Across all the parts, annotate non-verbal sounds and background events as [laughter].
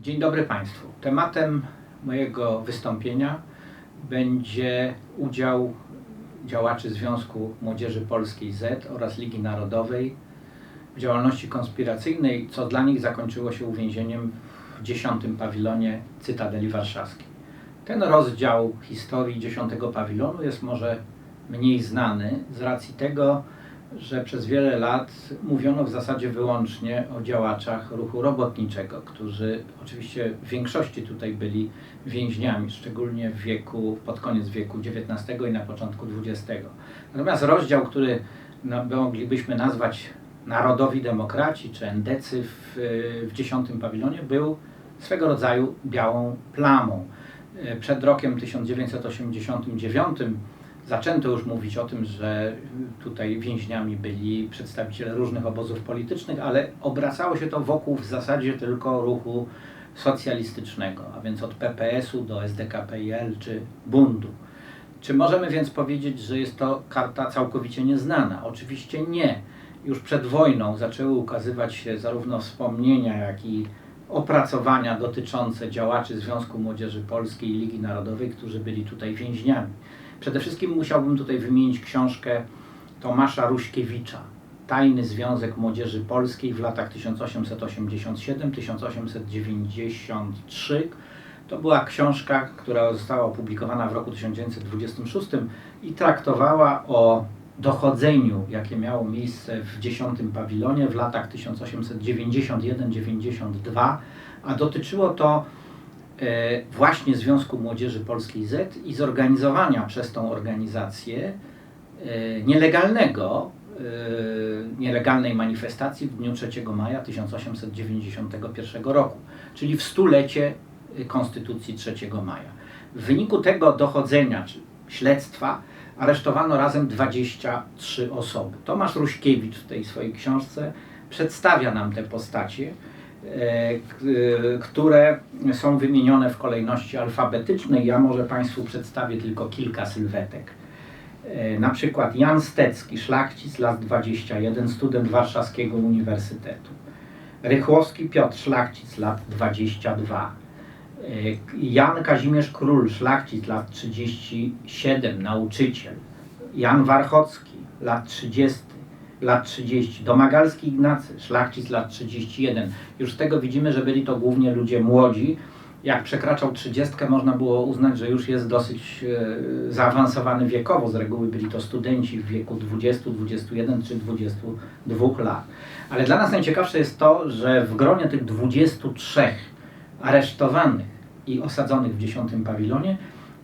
Dzień dobry Państwu. Tematem mojego wystąpienia będzie udział działaczy Związku Młodzieży Polskiej Z oraz Ligi Narodowej w działalności konspiracyjnej, co dla nich zakończyło się uwięzieniem w 10 pawilonie Cytadeli Warszawskiej. Ten rozdział historii 10 pawilonu jest może mniej znany z racji tego, że przez wiele lat mówiono w zasadzie wyłącznie o działaczach ruchu robotniczego, którzy oczywiście w większości tutaj byli więźniami, szczególnie w wieku, pod koniec wieku XIX i na początku XX. Natomiast rozdział, który no, moglibyśmy nazwać Narodowi Demokraci czy Endecy w, w dziesiątym pawilonie był swego rodzaju białą plamą. Przed rokiem 1989 zaczęto już mówić o tym, że tutaj więźniami byli przedstawiciele różnych obozów politycznych, ale obracało się to wokół w zasadzie tylko ruchu socjalistycznego, a więc od PPS-u do SDKPIL czy Bundu. Czy możemy więc powiedzieć, że jest to karta całkowicie nieznana? Oczywiście nie. Już przed wojną zaczęły ukazywać się zarówno wspomnienia, jak i opracowania dotyczące działaczy Związku Młodzieży Polskiej i Ligi Narodowej, którzy byli tutaj więźniami. Przede wszystkim musiałbym tutaj wymienić książkę Tomasza Ruśkiewicza, Tajny Związek Młodzieży Polskiej w latach 1887-1893. To była książka, która została opublikowana w roku 1926 i traktowała o dochodzeniu, jakie miało miejsce w 10 pawilonie w latach 1891-92, a dotyczyło to E, właśnie Związku Młodzieży Polskiej Z i zorganizowania przez tą organizację e, nielegalnego, e, nielegalnej manifestacji w dniu 3 maja 1891 roku, czyli w stulecie Konstytucji 3 maja. W wyniku tego dochodzenia czy śledztwa aresztowano razem 23 osoby. Tomasz Ruśkiewicz w tej swojej książce przedstawia nam te postacie. E, które są wymienione w kolejności alfabetycznej. Ja może Państwu przedstawię tylko kilka sylwetek. E, na przykład Jan Stecki, szlachcic, lat 21, student Warszawskiego Uniwersytetu. Rychłowski Piotr, szlachcic, lat 22. E, Jan Kazimierz Król, szlachcic, lat 37, nauczyciel. Jan Warchocki, lat 30 lat 30. Domagalski Ignacy, szlachcic lat 31. Już z tego widzimy, że byli to głównie ludzie młodzi. Jak przekraczał 30, można było uznać, że już jest dosyć e, zaawansowany wiekowo. Z reguły byli to studenci w wieku 20, 21 czy 22 lat. Ale dla nas najciekawsze jest to, że w gronie tych 23 aresztowanych i osadzonych w 10 pawilonie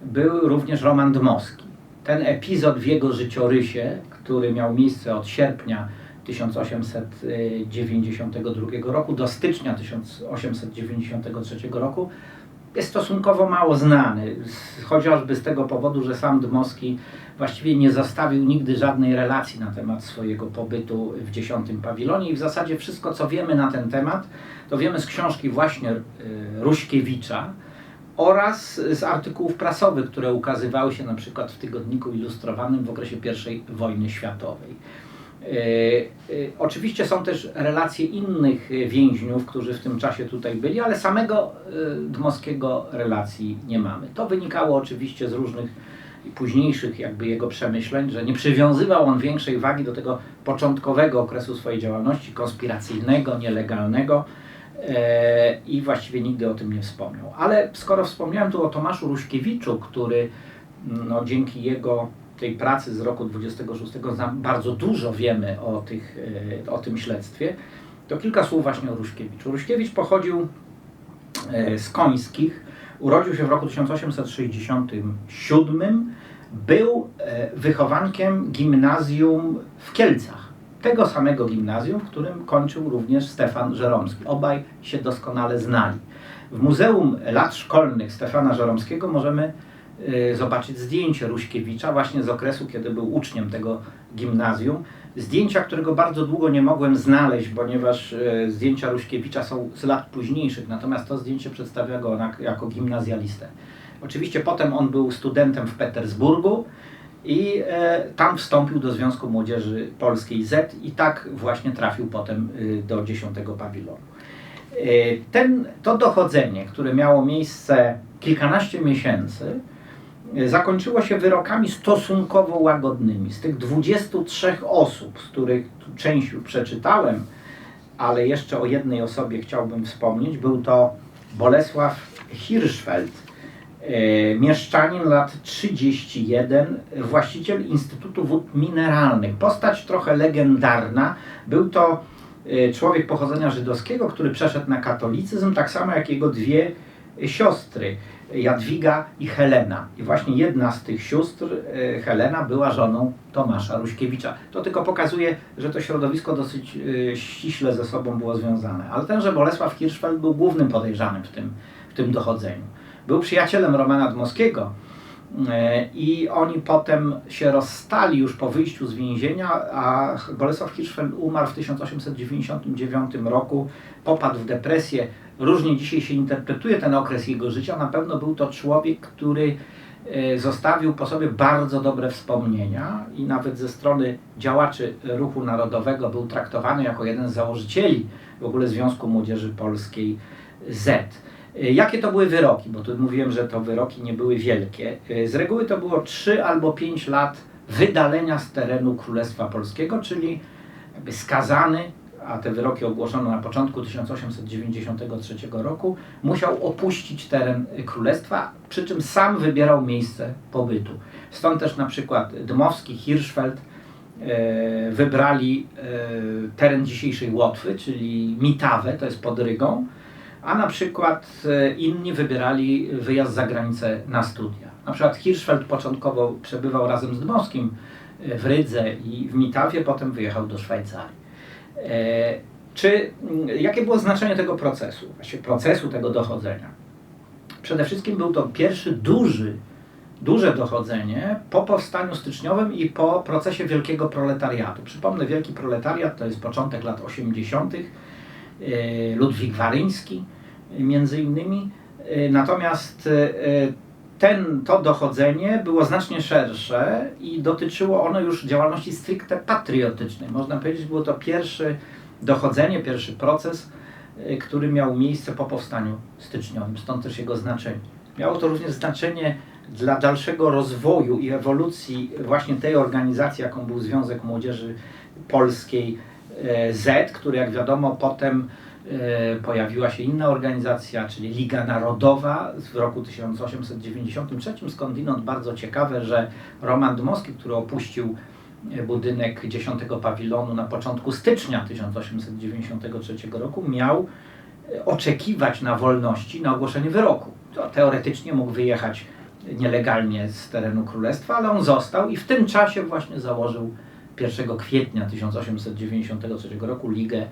był również Roman Dmowski. Ten epizod w jego życiorysie, który miał miejsce od sierpnia 1892 roku do stycznia 1893 roku, jest stosunkowo mało znany, chociażby z tego powodu, że sam Dmowski właściwie nie zostawił nigdy żadnej relacji na temat swojego pobytu w dziesiątym pawilonie i w zasadzie wszystko, co wiemy na ten temat, to wiemy z książki właśnie y, Ruśkiewicza, oraz z artykułów prasowych, które ukazywały się na przykład w tygodniku ilustrowanym w okresie I wojny światowej. E, e, oczywiście są też relacje innych więźniów, którzy w tym czasie tutaj byli, ale samego e, Dmowskiego relacji nie mamy. To wynikało oczywiście z różnych późniejszych jakby jego przemyśleń, że nie przywiązywał on większej wagi do tego początkowego okresu swojej działalności konspiracyjnego, nielegalnego, E, i właściwie nigdy o tym nie wspomniał. Ale skoro wspomniałem tu o Tomaszu Ruśkiewiczu, który no, dzięki jego tej pracy z roku 26 bardzo dużo wiemy o, tych, e, o tym śledztwie, to kilka słów właśnie o Ruśkiewiczu. Ruśkiewicz pochodził e, z Końskich, urodził się w roku 1867, był wychowankiem gimnazjum w Kielcach tego samego gimnazjum, w którym kończył również Stefan Żeromski. Obaj się doskonale znali. W Muzeum Lat Szkolnych Stefana Żeromskiego możemy zobaczyć zdjęcie Ruśkiewicza właśnie z okresu, kiedy był uczniem tego gimnazjum. Zdjęcia, którego bardzo długo nie mogłem znaleźć, ponieważ y, zdjęcia Ruśkiewicza są z lat późniejszych, natomiast to zdjęcie przedstawia go jako gimnazjalistę. Oczywiście potem on był studentem w Petersburgu, i e, tam wstąpił do Związku Młodzieży Polskiej Z i tak właśnie trafił potem y, do 10 pawilonu. Ten, to dochodzenie, które miało miejsce kilkanaście miesięcy, zakończyło się wyrokami stosunkowo łagodnymi. Z tych 23 osób, z których część już przeczytałem, ale jeszcze o jednej osobie chciałbym wspomnieć, był to Bolesław Hirschfeld, e, mieszczanin lat 31, właściciel Instytutu Wód Mineralnych. Postać trochę legendarna. Był to e, człowiek pochodzenia żydowskiego, który przeszedł na katolicyzm, tak samo jak jego dwie siostry. Jadwiga i Helena. I właśnie jedna z tych sióstr, e, Helena, była żoną Tomasza Ruśkiewicza. To tylko pokazuje, że to środowisko dosyć e, ściśle ze sobą było związane. Ale tenże Bolesław Hirschfeld był głównym podejrzanym w tym, w tym dochodzeniu. Był przyjacielem Romana Dmowskiego i oni potem się rozstali już po wyjściu z więzienia, a Bolesław Hirschfeld umarł w 1899 roku, popadł w depresję, różnie dzisiaj się interpretuje ten okres jego życia. Na pewno był to człowiek, który e, zostawił po sobie bardzo dobre wspomnienia i nawet ze strony działaczy ruchu narodowego był traktowany jako jeden z założycieli w ogóle Związku Młodzieży Polskiej Z. E, jakie to były wyroki? Bo tu mówiłem, że to wyroki nie były wielkie. E, z reguły to było 3 albo 5 lat wydalenia z terenu Królestwa Polskiego, czyli jakby skazany a te wyroki ogłoszono na początku 1893 roku, musiał opuścić teren królestwa, przy czym sam wybierał miejsce pobytu. Stąd też na przykład Dmowski, Hirschfeld e, wybrali teren dzisiejszej Łotwy, czyli Mitawę, to jest pod Rygą, a na przykład e, inni wybierali wyjazd za granicę na studia. Na przykład Hirschfeld początkowo przebywał razem z Dmowskim w Rydze i w Mitawie, potem wyjechał do Szwajcarii. E, czy, mm, jakie było znaczenie tego procesu, procesu tego dochodzenia? Przede wszystkim był to pierwszy duży, duże dochodzenie po powstaniu styczniowym i po procesie wielkiego proletariatu. Przypomnę, wielki proletariat to jest początek lat 80., e, Ludwik Waryński między innymi. E, natomiast ten, to dochodzenie było znacznie szersze i dotyczyło ono już działalności stricte patriotycznej. Można powiedzieć, było to pierwsze dochodzenie, pierwszy proces, y, który miał miejsce po powstaniu styczniowym, stąd też jego znaczenie. Miało to również znaczenie dla dalszego rozwoju i ewolucji właśnie tej organizacji, jaką był Związek Młodzieży Polskiej Z, który jak wiadomo potem E, pojawiła się inna organizacja, czyli Liga Narodowa w roku 1893, skądinąd bardzo ciekawe, że Roman Dmowski, który opuścił e, budynek 10 pawilonu na początku stycznia 1893 roku, miał e, oczekiwać na wolności, na ogłoszenie wyroku. To teoretycznie mógł wyjechać nielegalnie z terenu królestwa, ale on został i w tym czasie właśnie założył 1 kwietnia 1893 roku Ligę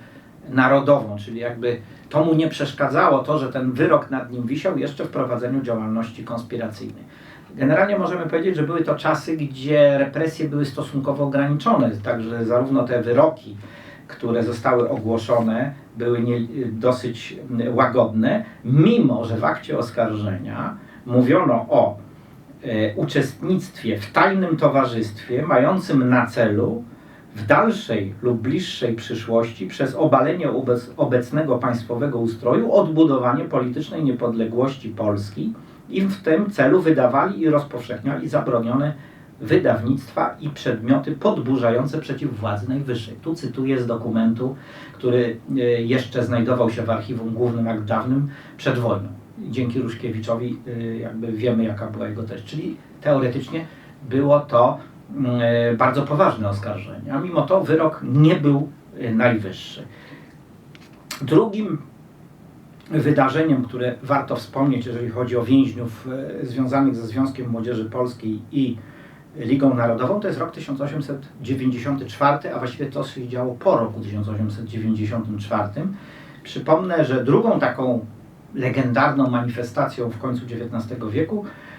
narodową, czyli jakby to mu nie przeszkadzało to, że ten wyrok nad nim wisiał jeszcze w prowadzeniu działalności konspiracyjnej. Generalnie możemy powiedzieć, że były to czasy, gdzie represje były stosunkowo ograniczone, także zarówno te wyroki, które zostały ogłoszone, były nie, dosyć łagodne, mimo że w akcie oskarżenia mówiono o e, uczestnictwie w tajnym towarzystwie mającym na celu w dalszej lub bliższej przyszłości przez obalenie obecnego państwowego ustroju odbudowanie politycznej niepodległości Polski i w tym celu wydawali i rozpowszechniali zabronione wydawnictwa i przedmioty podburzające przeciw władzy najwyższej. Tu cytuję z dokumentu, który e, jeszcze znajdował się w archiwum głównym jak dawnym przed wojną. Dzięki Ruszkiewiczowi e, jakby wiemy jaka była jego treść. Czyli teoretycznie było to bardzo poważne oskarżenie, a mimo to wyrok nie był e, najwyższy. Drugim wydarzeniem, które warto wspomnieć, jeżeli chodzi o więźniów e, związanych ze Związkiem Młodzieży Polskiej i Ligą Narodową, to jest rok 1894, a właściwie to się działo po roku 1894. Przypomnę, że drugą taką legendarną manifestacją w końcu XIX wieku E,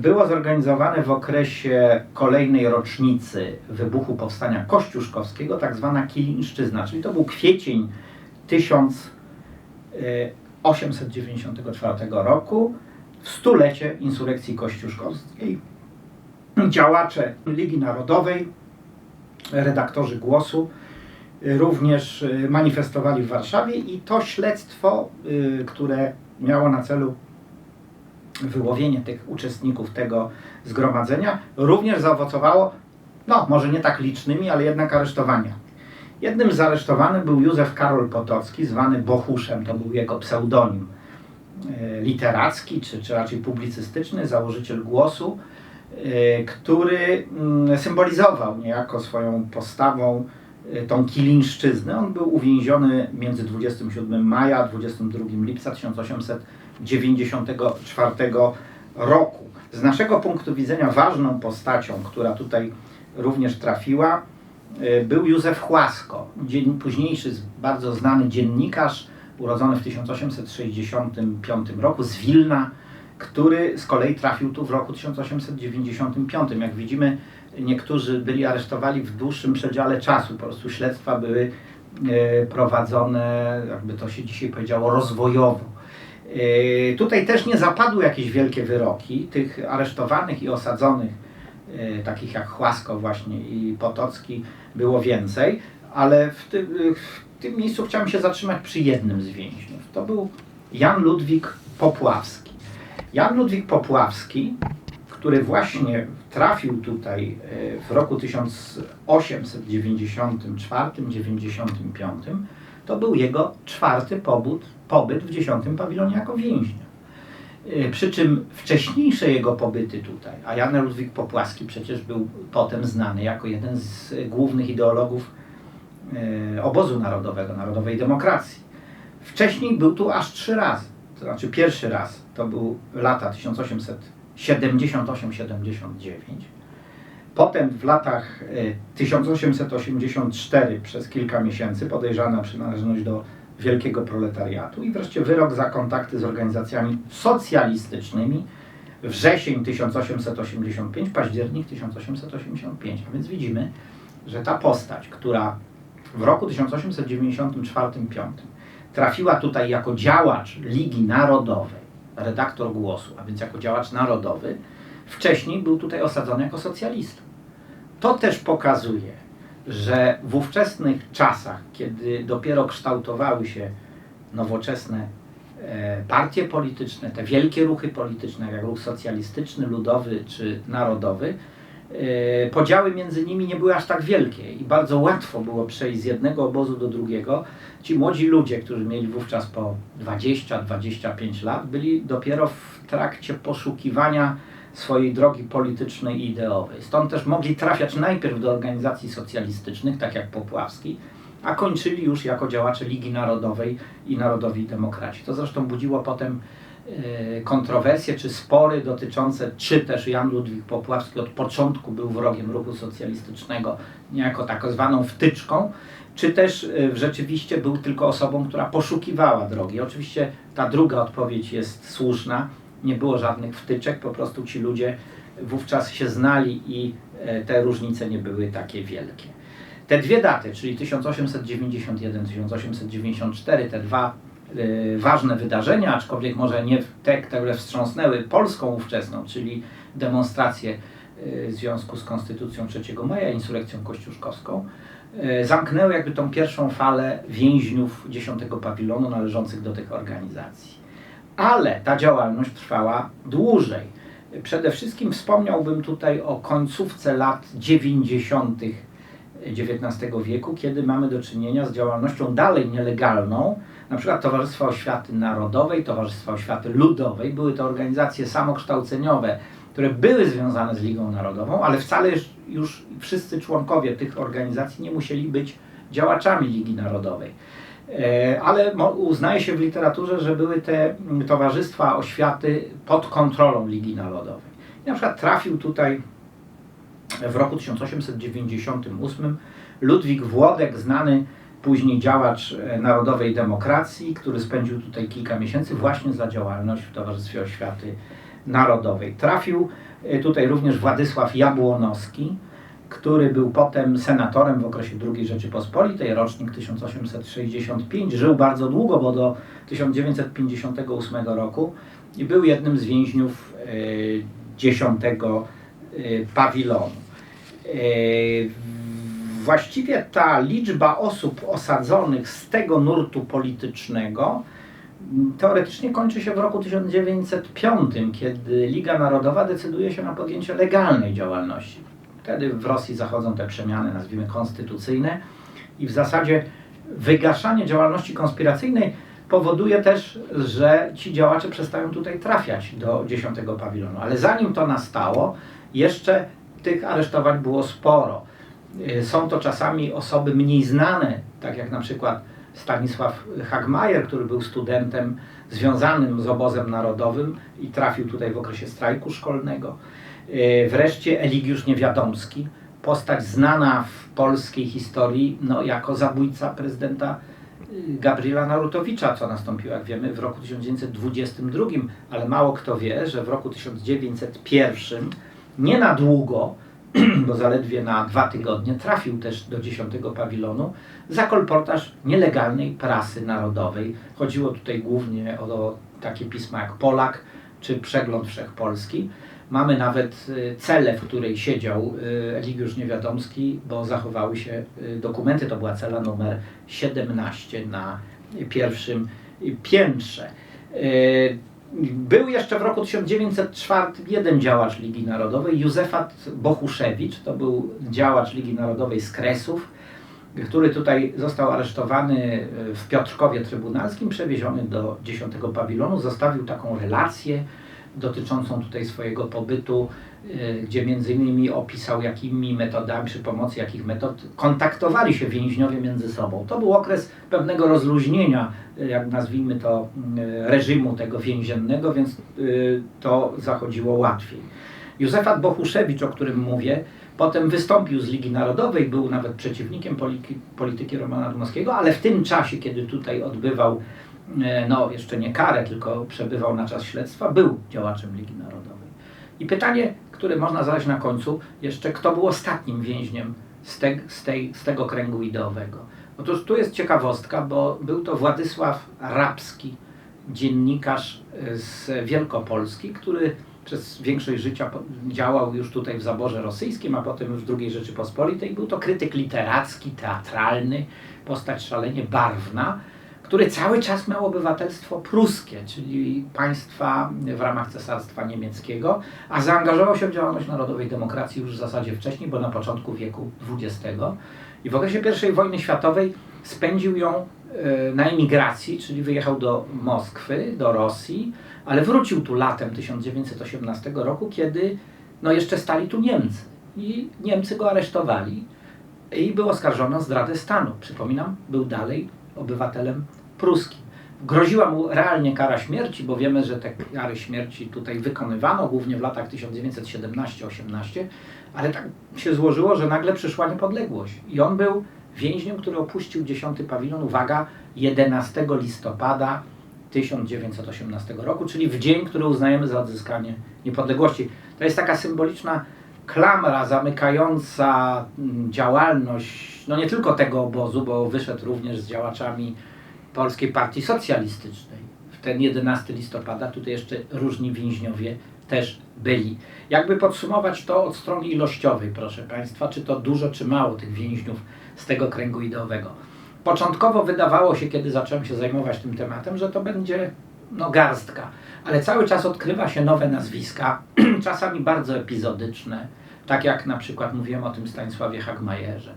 było zorganizowane w okresie kolejnej rocznicy wybuchu powstania kościuszkowskiego, tak zwana Kilińszczyzna, czyli to był kwiecień 1894 roku, w stulecie insurrekcji kościuszkowskiej. Działacze Ligi Narodowej, redaktorzy Głosu y, również manifestowali w Warszawie i to śledztwo, które miało na celu wyłowienie tych uczestników tego zgromadzenia, również zaowocowało, no może nie tak licznymi, ale jednak aresztowania. Jednym z aresztowanych był Józef Karol Potocki, zwany Bochuszem, to był jego pseudonim e, literacki, czy, czy raczej publicystyczny, założyciel głosu, e, który mm, symbolizował niejako swoją postawą e, tą kilinszczyznę. On był uwięziony między 27 maja a 22 lipca 1894 roku. Z naszego punktu widzenia ważną postacią, która tutaj również trafiła, E, był Józef Chłasko, późniejszy bardzo znany dziennikarz, urodzony w 1865 roku z Wilna, który z kolei trafił tu w roku 1895. Jak widzimy, niektórzy byli aresztowani w dłuższym przedziale czasu, po prostu śledztwa były e, prowadzone, jakby to się dzisiaj powiedziało, rozwojowo. E, tutaj też nie zapadły jakieś wielkie wyroki. Tych aresztowanych i osadzonych E, takich jak Chłasko właśnie i Potocki było więcej, ale w tym, w tym miejscu chciałem się zatrzymać przy jednym z więźniów. To był Jan Ludwik Popławski. Jan Ludwik Popławski, który właśnie trafił tutaj w roku 1894-95, to był jego czwarty pobyt, pobyt w 10 pawilonie jako więźnia. Y, przy czym wcześniejsze jego pobyty tutaj, a Jan Ludwik Popłaski przecież był potem znany jako jeden z głównych ideologów y, obozu narodowego, narodowej demokracji. Wcześniej był tu aż trzy razy. To znaczy pierwszy raz to był lata 1878-79. Potem w latach 1884 y, przez kilka miesięcy podejrzany o przynależność do wielkiego proletariatu i wreszcie wyrok za kontakty z organizacjami socjalistycznymi wrzesień 1885, październik 1885. A więc widzimy, że ta postać, która w roku 1894-5 trafiła tutaj jako działacz Ligi Narodowej, redaktor głosu, a więc jako działacz narodowy, wcześniej był tutaj osadzony jako socjalista. To też pokazuje, że w ówczesnych czasach, kiedy dopiero kształtowały się nowoczesne e, partie polityczne, te wielkie ruchy polityczne, jak ruch socjalistyczny, ludowy czy narodowy, e, podziały między nimi nie były aż tak wielkie i bardzo łatwo było przejść z jednego obozu do drugiego. Ci młodzi ludzie, którzy mieli wówczas po 20-25 lat, byli dopiero w trakcie poszukiwania swojej drogi politycznej i ideowej. Stąd też mogli trafiać najpierw do organizacji socjalistycznych, tak jak Popławski, a kończyli już jako działacze Ligi Narodowej i Narodowi Demokraci. To zresztą budziło potem e, kontrowersje czy spory dotyczące, czy też Jan Ludwik Popławski od początku był wrogiem ruchu socjalistycznego, niejako tak zwaną wtyczką, czy też e, rzeczywiście był tylko osobą, która poszukiwała drogi. Oczywiście ta druga odpowiedź jest słuszna nie było żadnych wtyczek, po prostu ci ludzie wówczas się znali i e, te różnice nie były takie wielkie. Te dwie daty, czyli 1891-1894, te dwa y, ważne wydarzenia, aczkolwiek może nie te, które wstrząsnęły Polską ówczesną, czyli demonstracje y, w związku z Konstytucją 3 maja, insurekcją kościuszkowską, y, zamknęły jakby tą pierwszą falę więźniów 10 pawilonu należących do tych organizacji ale ta działalność trwała dłużej. Przede wszystkim wspomniałbym tutaj o końcówce lat 90. XIX wieku, kiedy mamy do czynienia z działalnością dalej nielegalną, na przykład Towarzystwa Oświaty Narodowej, Towarzystwa Oświaty Ludowej. Były to organizacje samokształceniowe, które były związane z Ligą Narodową, ale wcale już wszyscy członkowie tych organizacji nie musieli być działaczami Ligi Narodowej. E, ale uznaje się w literaturze, że były te mm, towarzystwa oświaty pod kontrolą Ligi Narodowej. I na przykład trafił tutaj w roku 1898 Ludwik Włodek, znany później działacz e, narodowej demokracji, który spędził tutaj kilka miesięcy właśnie za działalność w Towarzystwie Oświaty Narodowej. Trafił e, tutaj również Władysław Jabłonowski, który był potem senatorem w okresie II Rzeczypospolitej, rocznik 1865. Żył bardzo długo, bo do 1958 roku i był jednym z więźniów e, dziesiątego e, pawilonu. E, właściwie ta liczba osób osadzonych z tego nurtu politycznego teoretycznie kończy się w roku 1905, kiedy Liga Narodowa decyduje się na podjęcie legalnej działalności. Wtedy w Rosji zachodzą te przemiany, nazwijmy konstytucyjne, i w zasadzie wygaszanie działalności konspiracyjnej powoduje też, że ci działacze przestają tutaj trafiać do 10 pawilonu. Ale zanim to nastało, jeszcze tych aresztowań było sporo. Y, Są to czasami osoby mniej znane, tak jak na przykład Stanisław Hagmajer, który był studentem związanym z obozem narodowym i trafił tutaj w okresie strajku szkolnego. Y, Wreszcie Eligiusz Niewiadomski, postać znana w polskiej historii no, jako zabójca prezydenta y, Gabriela Narutowicza, co nastąpiło, jak wiemy, w roku 1922, ale mało kto wie, że w roku 1901, nie na długo, [clears throat] bo zaledwie na dwa tygodnie, trafił też do 10 pawilonu za kolportaż nielegalnej prasy narodowej. Chodziło tutaj głównie o takie pisma jak Polak czy Przegląd Wszechpolski. Mamy nawet y, celę, w której siedział y, Eligiusz Niewiadomski, bo zachowały się y, dokumenty. To była cela numer 17 na pierwszym piętrze. Był jeszcze w roku 1904 jeden działacz Ligi Narodowej, Józefat Bochuszewicz, to był działacz Ligi Narodowej z Kresów, który tutaj został aresztowany w Piotrkowie Trybunalskim, przewieziony do 10 pawilonu, zostawił taką relację dotyczącą tutaj swojego pobytu, y, gdzie między innymi opisał jakimi metodami, przy pomocy jakich metod kontaktowali się więźniowie między sobą. To był okres pewnego rozluźnienia, y, jak nazwijmy to, y, reżimu tego więziennego, więc to zachodziło łatwiej. Józefat Bochuszewicz, o którym mówię, potem wystąpił z Ligi Narodowej, był nawet przeciwnikiem polityki Romana Dmowskiego, ale w tym czasie, kiedy tutaj odbywał no jeszcze nie karę, tylko przebywał na czas śledztwa, był działaczem Ligi Narodowej. I pytanie, które można zadać na końcu, jeszcze kto był ostatnim więźniem z, te, z, tej, z tego kręgu ideowego. Otóż tu jest ciekawostka, bo był to Władysław Rabski, dziennikarz e, z Wielkopolski, który przez większość życia działał już tutaj w zaborze rosyjskim, a potem już w II Rzeczypospolitej. Był to krytyk literacki, teatralny, postać szalenie barwna, który cały czas miał obywatelstwo pruskie, czyli państwa w ramach Cesarstwa Niemieckiego, a zaangażował się w działalność narodowej demokracji już w zasadzie wcześniej, bo na początku wieku XX. I w okresie I wojny światowej spędził ją e, na emigracji, czyli wyjechał do Moskwy, do Rosji, ale wrócił tu latem 1918 roku, kiedy no jeszcze stali tu Niemcy. I Niemcy go aresztowali i był oskarżony o zdradę stanu. Przypominam, był dalej obywatelem pruskim. Groziła mu realnie kara śmierci, bo wiemy, że te kary śmierci tutaj wykonywano, głównie w latach 1917-18, ale tak się złożyło, że nagle przyszła niepodległość. I on był więźniem, który opuścił 10 pawilon, uwaga, 11 listopada 1918 roku, czyli w dzień, który uznajemy za odzyskanie niepodległości. To jest taka symboliczna klamra zamykająca mm, działalność, no nie tylko tego obozu, bo wyszedł również z działaczami Polskiej Partii Socjalistycznej. W ten 11 listopada tutaj jeszcze różni więźniowie też byli. Jakby podsumować to od strony ilościowej, proszę Państwa, czy to dużo, czy mało tych więźniów z tego kręgu ideowego. Początkowo wydawało się, kiedy zacząłem się zajmować tym tematem, że to będzie no, garstka, ale cały czas odkrywa się nowe nazwiska, [clears throat] czasami bardzo epizodyczne, tak jak na przykład mówiłem o tym Stanisławie Hagmajerze,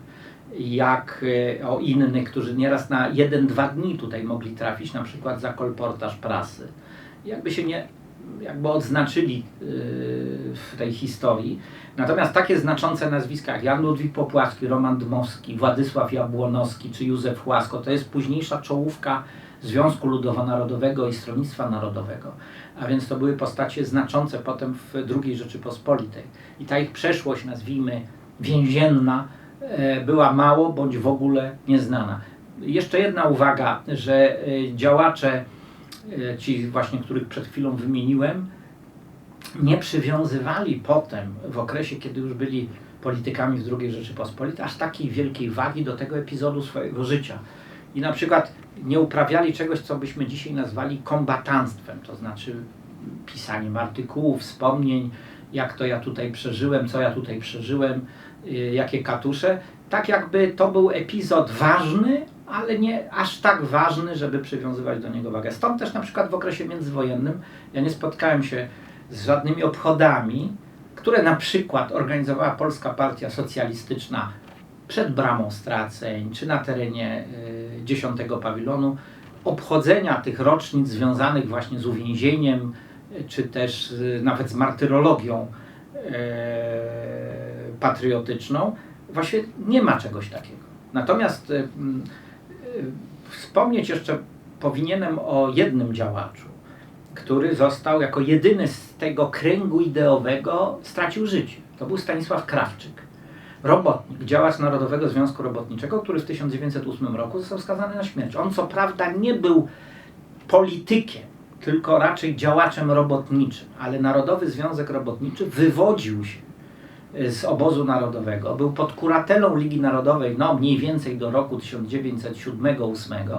jak e, o innych, którzy nieraz na jeden, dwa dni tutaj mogli trafić, na przykład za kolportaż prasy. Jakby się nie, jakby odznaczyli yy, w tej historii. Natomiast takie znaczące nazwiska jak Jan Ludwik Popławski, Roman Dmowski, Władysław Jabłonowski czy Józef Chłasko, to jest późniejsza czołówka Związku Ludowo-Narodowego i Stronnictwa Narodowego. A więc to były postacie znaczące potem w II Rzeczypospolitej. I ta ich przeszłość, nazwijmy więzienna, e, była mało bądź w ogóle nieznana. Jeszcze jedna uwaga, że e, działacze, e, ci właśnie, których przed chwilą wymieniłem, nie przywiązywali potem, w okresie, kiedy już byli politykami w II Rzeczypospolitej, aż takiej wielkiej wagi do tego epizodu swojego życia. I na przykład nie uprawiali czegoś, co byśmy dzisiaj nazwali kombatanstwem, to znaczy pisaniem artykułów, wspomnień, jak to ja tutaj przeżyłem, co ja tutaj przeżyłem, jakie katusze. tak jakby to był epizod ważny, ale nie aż tak ważny, żeby przywiązywać do niego wagę. Stąd też na przykład w okresie międzywojennym ja nie spotkałem się z żadnymi obchodami, które na przykład organizowała Polska Partia Socjalistyczna przed bramą straceń, czy na terenie y, 10 pawilonu, obchodzenia tych rocznic związanych właśnie z uwięzieniem, y, czy też y, nawet z martyrologią y, patriotyczną, właśnie nie ma czegoś takiego. Natomiast y, y, wspomnieć jeszcze powinienem o jednym działaczu, który został jako jedyny z tego kręgu ideowego stracił życie. To był Stanisław Krawczyk, robotnik, działacz Narodowego Związku Robotniczego, który w 1908 roku został skazany na śmierć. On co prawda nie był politykiem, tylko raczej działaczem robotniczym, ale Narodowy Związek Robotniczy wywodził się z obozu narodowego, był pod kuratelą Ligi Narodowej, no mniej więcej do roku 1907-1908.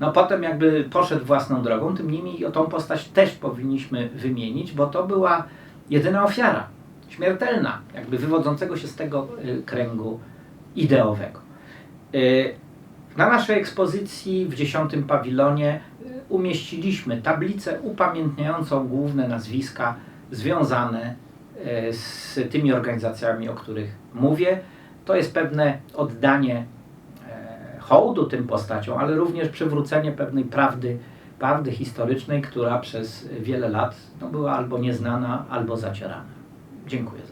No potem jakby poszedł własną drogą, tym niemniej o tą postać też powinniśmy wymienić, bo to była jedyna ofiara, śmiertelna, jakby wywodzącego się z tego y, kręgu ideowego. Y, Na naszej ekspozycji w 10 pawilonie y, umieściliśmy tablicę upamiętniającą główne nazwiska związane z tymi organizacjami, o których mówię. To jest pewne oddanie e, hołdu tym postaciom, ale również przywrócenie pewnej prawdy, prawdy historycznej, która przez wiele lat no, była albo nieznana, albo zacierana. Dziękuję.